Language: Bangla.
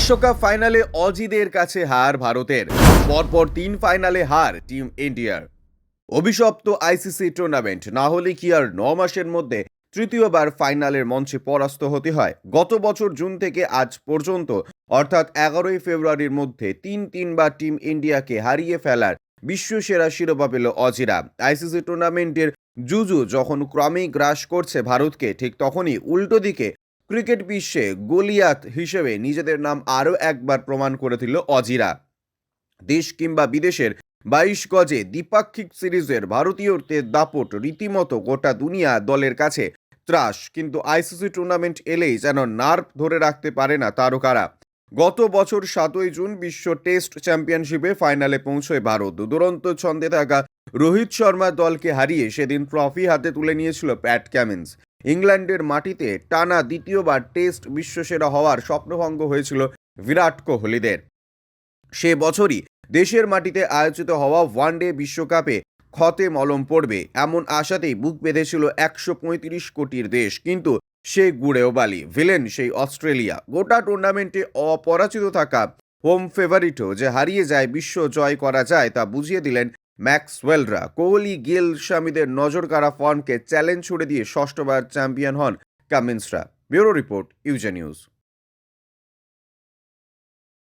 বিশ্বকাপ ফাইনালে অজিদের কাছে হার ভারতের। পরপর তিন ফাইনালে হার টিম ইন্ডিয়ার। অভিশপ্ত আইসিসি টুর্নামেন্ট না হলে কি আর ন মাসের মধ্যে তৃতীয়বার ফাইনালের মঞ্চে পরাস্ত হতে হয়? গত বছর জুন থেকে আজ পর্যন্ত, অর্থাৎ এগারোই ফেব্রুয়ারির মধ্যে তিন তিনবার টিম ইন্ডিয়াকে হারিয়ে ফেলার বিশ্বসেরা শিরোপা পেল অজিরা। আইসিসি টুর্নামেন্টের জুজু যখন ক্রমেই গ্রাস করছে ভারতকে, ঠিক তখনই উল্টো দিকে ক্রিকেট বিশ্বে গলিয়াত হিসেবে নিজেদের নাম আরও একবার প্রমাণ করে দিল অজিরা। দেশ কিংবা বিদেশের বাইশ গজে দ্বিপাক্ষিক সিরিজের ভারতীয়দের দাপট রীতিমতো গোটা দুনিয়া দলের কাছে ত্রাস, কিন্তু আইসিসি টুর্নামেন্ট এলেই যেন নার্ভ ধরে রাখতে পারে না তারকারা। গত বছর সাতই জুন বিশ্ব টেস্ট চ্যাম্পিয়নশিপে ফাইনালে পৌঁছয় ভারত। দুরন্ত ছন্দে থাকা রোহিত শর্মার দলকে হারিয়ে সেদিন ট্রফি হাতে তুলে নিয়েছিল প্যাট ক্যামিন্স। ইংল্যান্ডের মাটিতে টানা দ্বিতীয়বার টেস্ট বিশ্বসেরা হওয়ার স্বপ্নভঙ্গ হয়েছিল বিরাট কোহলিদের। সে বছরই দেশের মাটিতে আয়োজিত হওয়া ওয়ানডে বিশ্বকাপে ক্ষতে মলম পড়বে, এমন আশাতেই বুক বেঁধেছিল একশো পঁয়ত্রিশ কোটির দেশ, কিন্তু সে গুড়েও বালি। ভিলেন সেই অস্ট্রেলিয়া। গোটা টুর্নামেন্টে অপরাজিত থাকা হোম ফেভারিটও যে হারিয়ে যায়, বিশ্ব জয় করা যায় তা বুঝিয়ে দিলেন ম্যাক্সওয়েলরা কোহলি, গিল স্বামীদের নজর কাড়া ফর্মকে চ্যালেঞ্জ ছুড়ে দিয়ে ষষ্ঠবার চ্যাম্পিয়ন হন কামিন্সরা। Bureau report, UJ news.